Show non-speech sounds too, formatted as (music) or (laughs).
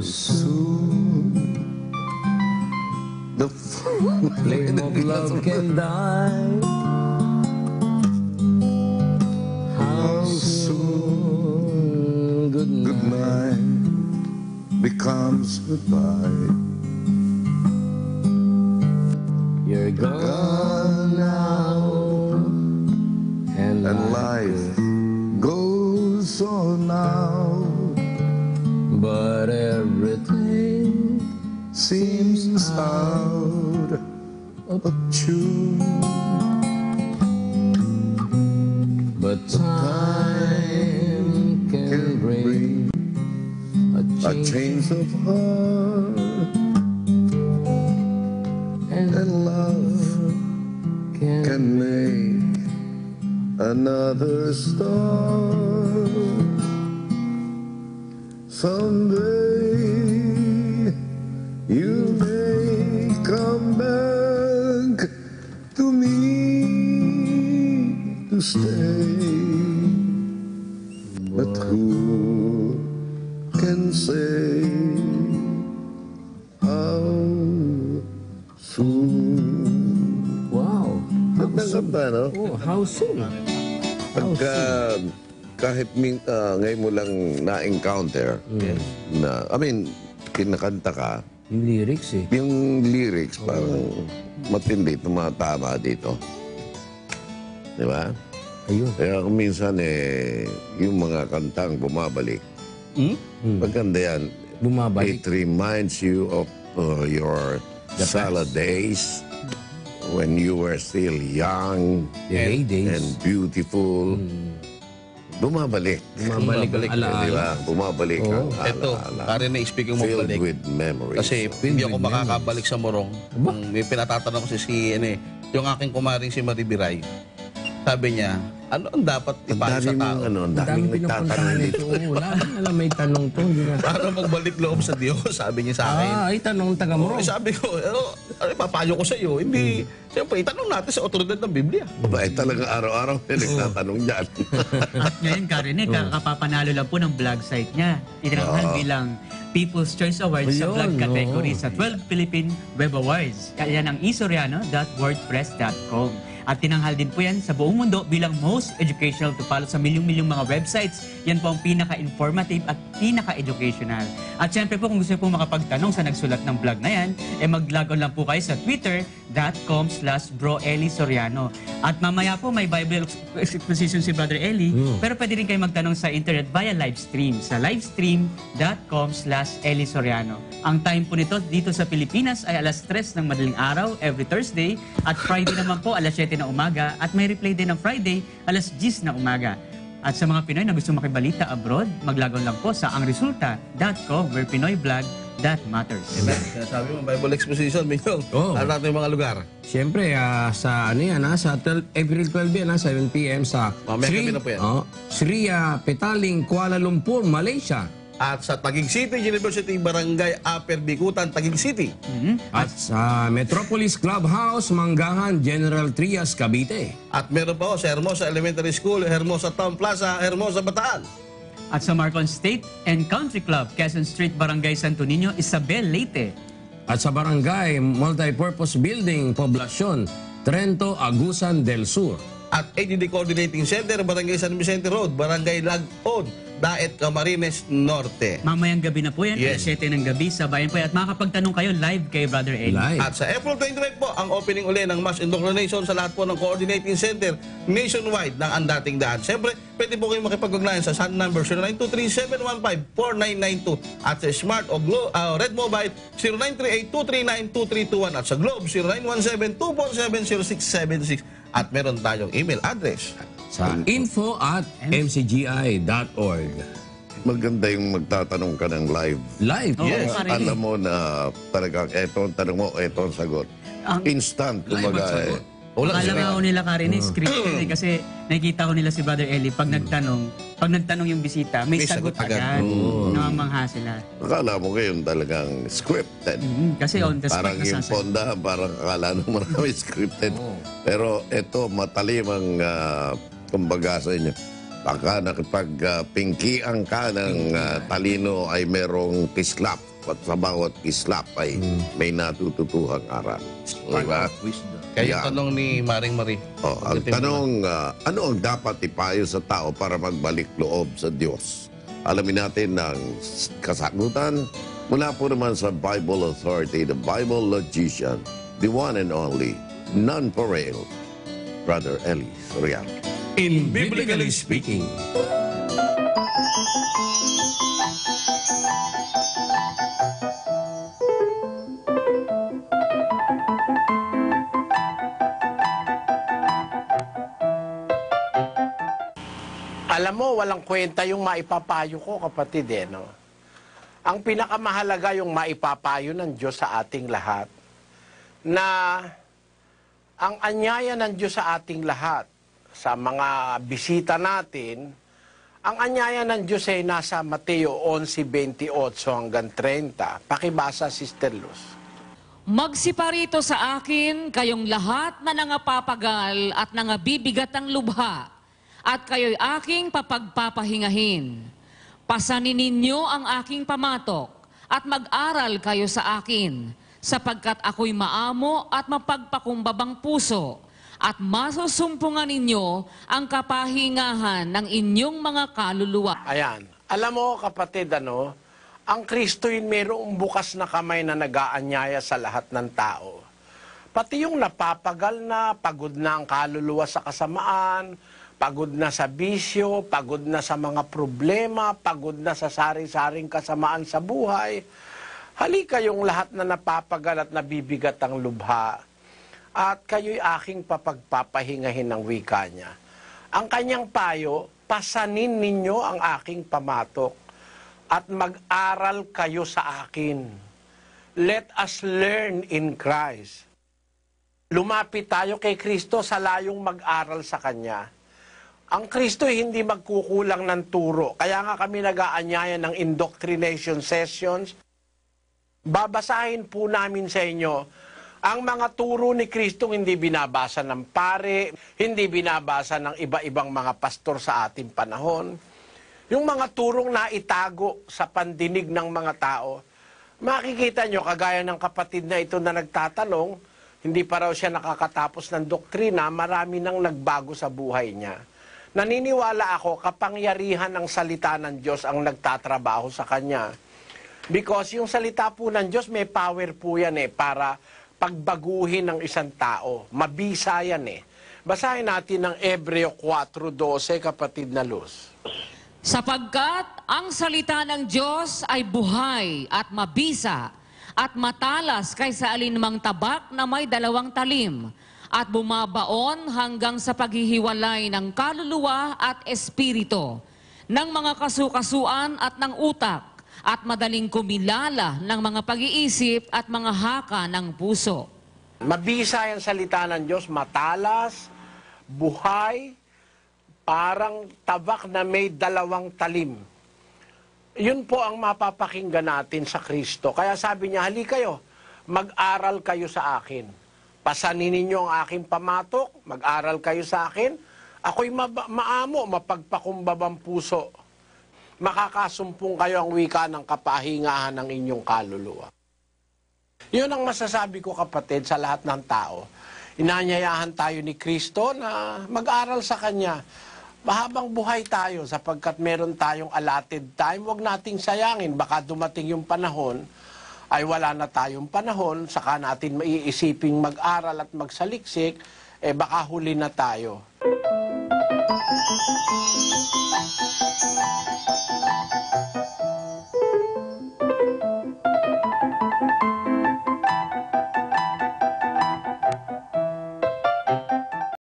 Soon the flame of love can die? How soon good night? becomes goodbye. You're gone now, And life, Seems out of tune. but time can bring a A change, of heart and love can, can make another start. Someday you to stay. But who can say how soon? wow. Gandang kanta, no? Oh, how soon? Pagka, kahit min, ah, ngayon mo lang na-encounter, na, I mean, kinakanta ka, Yung lyrics eh. yung lyrics parang matindi, tumatama dito. Di ba? Ayun. Kaya kung minsan eh, yung mga kantang bumabalik, maganda yan. Bumabalik. It reminds you of uh, your salad days when you were still young The heydays. and beautiful. Bumabalik. Bumabalik ang alaala. Di ba? Bumabalik ang Ito, alaala. pare na speaking mo Filled with memories. Kasi hindi ako makakabalik sa Morong. Ang may pinatatanong ko si si ano eh, yung aking kumaring si Maribiray. Sabi niya, ano ang dapat ipayo sa tao? ano, ang daming nagtatanong dito. Wala nang alam may tanong to. Para magbalik loob sa Diyos, sabi niya sa akin. Ah, ay tanong taga mo. Eh, sabi ko, ano, ano papayo ko sa iyo? Hindi, siyempre, itanong natin sa otoridad ng Biblia. Aba, eh, talaga araw-araw may nagtatanong dyan. (laughs) At ngayon, Karinig, kakapapanalo lang po ng vlog site niya. Itinanghal bilang People's Choice Awards sa Ayun, vlog oo. category sa 12 Philippine Web Awards. Kaya yan ang isoriano.wordpress.com. At tinanghal din po yan sa buong mundo bilang most educational to follow sa milyong-milyong mga websites. Yan po ang pinaka-informative at pinaka-educational. At syempre po kung gusto po makapagtanong sa nagsulat ng vlog na yan, eh mag-log on lang po kayo sa twitter.com slash broelisoriano. At mamaya po may Bible ex- exposition si Brother Eli, pero pwede rin kayo magtanong sa internet via live stream sa livestream.com slash elisoriano. Ang time po nito dito sa Pilipinas ay alas 3 ng madaling araw every Thursday at Friday (laughs) naman po alas 7 na umaga at may replay din ng Friday alas 10 na umaga. At sa mga Pinoy na gusto makibalita abroad, maglagon lang po sa angresulta.com where Pinoy vlog that matters. Diba? Kaya sabi mo, Bible Exposition, Minyong. Oo. Ano natin yung mga lugar? Siyempre, ah, sa ano yan, ah, sa 12, April 12 yan, ah, 7 p.m. sa Mamaya gabi na po yan. Oh, Sri ah, Petaling, Kuala Lumpur, Malaysia. At sa Taguig City University, Barangay Upper Bikutan, Taguig City. At sa Metropolis Clubhouse, Manggahan, General Trias, Cavite. At meron pa ho sa Hermosa Elementary School, Hermosa Town Plaza, Hermosa Bataan. At sa Marcon State and Country Club, Quezon Street, Barangay Santo Niño, Isabel, Leyte. At sa Barangay Multipurpose Building, Poblacion, Trento, Agusan del Sur. At ADD Coordinating Center, Barangay San Vicente Road, Barangay Lagpon, Daet, Camarines Norte. Mamayang gabi na po yan, Yes. alas 7 ng gabi sa bayan po yan. At makakapagtanong kayo live kay Brother Eli. Live. At sa April 29 po, ang opening uli ng mass indoctrination sa lahat po ng Coordinating Center nationwide ng Andating Daan. Siyempre, pwede po kayong makipag-ugnayan sa SAN number 0923-715-4992 at sa Smart o Glo- ah, Red Mobile 0938-239-2321 at sa Globe 0917-247-0676 at meron tayong email address. Sa info at mcgi.org. Maganda yung magtatanong ka ng live. Live. Oo, Yes. pare. Alam mo na talagang eto ang tanong mo, eto ang sagot. Ang- Instant, kumbaga eh. Wala Akala nga ako nila Karen eh, scripted eh, kasi nakikita ko nila si Brother Eli pag nagtanong, pag nagtanong yung bisita, may, May sagot, sagot agad. agad. Namamangha sila. Akala mo ngayon talagang scripted. Mhm, Kasi on the spot Parang yung nasasagot. ponda, parang akala nung marami scripted. Pero ito, matalim ang, ah, kumbaga sa inyo. Baka nakipagpingkian ka ng ah, talino ay merong kislap at sa bawat kislap ay may natututuhang aral. Diba? Kaya yung Yeah. tanong ni Maring Marie. Oh, ang tanong, ah, ano ang dapat ipayo sa tao para magbalik loob sa Diyos? Alamin natin ang kasagutan mula po naman sa Bible Authority, the Bible Logician, the one and only, non-pareil, Brother Eli Soriano. In biblically speaking. Alam mo, walang kwenta yung maipapayo ko, kapatid, eh, no? Ang pinakamahalaga yung maipapayo ng Diyos sa ating lahat na ang anyaya ng Diyos sa ating lahat, sa mga bisita natin, ang anyaya ng Diyos ay nasa Mateo 11.28 hanggang 30. Pakibasa, Sister Luz. Magsiparito sa akin kayong lahat na nangapapagal at nangabibigat ang lubha, at kayo'y aking papagpapahingahin. Pasanin ninyo ang aking pamatok, at mag-aral kayo sa akin, sapagkat ako'y maamo at mapagpakumbabang puso, at masusumpungan ninyo ang kapahingahan ng inyong mga kaluluwa. Ayan. Alam mo, kapatid, ano, ang Kristo'y mayroong bukas na kamay na nagaanyaya sa lahat ng tao. Pati yung napapagal na, pagod na ang kaluluwa sa kasamaan, pagod na sa bisyo, pagod na sa mga problema, pagod na sa sari-saring kasamaan sa buhay. Halika yung lahat na napapagal at nabibigat ang lubha at kayo'y aking papagpapahingahin ng wika niya. Ang kanyang payo, pasanin ninyo ang aking pamatok at mag-aral kayo sa akin. Let us learn in Christ. Lumapit tayo kay Kristo sa layong mag-aral sa Kanya. Ang Kristo hindi magkukulang ng turo. Kaya nga kami nag-aanyaya ng indoctrination sessions. Babasahin po namin sa inyo ang mga turo ni Kristo hindi binabasa ng pare, hindi binabasa ng iba-ibang mga pastor sa ating panahon. Yung mga turong na itago sa pandinig ng mga tao, makikita nyo, kagaya ng kapatid na ito na nagtatanong, hindi pa raw siya nakakatapos ng doktrina, marami nang nagbago sa buhay niya. Naniniwala ako, kapangyarihan ng salita ng Diyos ang nagtatrabaho sa kanya. Because yung salita po ng Diyos, may power po yan eh, para pagbaguhin ng isang tao. Mabisa yan eh. Basahin natin ng Ebreo 4.12, kapatid na Luz. Sapagkat ang salita ng Diyos ay buhay at mabisa at matalas kaysa alinmang tabak na may dalawang talim at bumabaon hanggang sa paghihiwalay ng kaluluwa at espiritu, ng mga kasukasuan at ng utak, at madaling kumilala ng mga pag-iisip at mga haka ng puso. Mabisa yung salita ng Diyos, matalas, buhay, parang tabak na may dalawang talim. Yun po ang mapapakinggan natin sa Kristo. Kaya sabi niya, hali kayo, mag-aral kayo sa akin. Pasanin ninyo ang aking pamatok, mag-aral kayo sa akin. Ako'y maba- maamo, mapagpakumbabang puso. Makakasumpong kayo ang wika ng kapahingahan ng inyong kaluluwa. Yun ang masasabi ko kapatid sa lahat ng tao. Inanyayahan tayo ni Kristo na mag-aral sa Kanya. Mahabang buhay tayo sapagkat meron tayong allotted time. Huwag nating sayangin. Baka dumating yung panahon ay wala na tayong panahon. Saka natin maiisiping mag-aral at magsaliksik. Eh baka huli na tayo.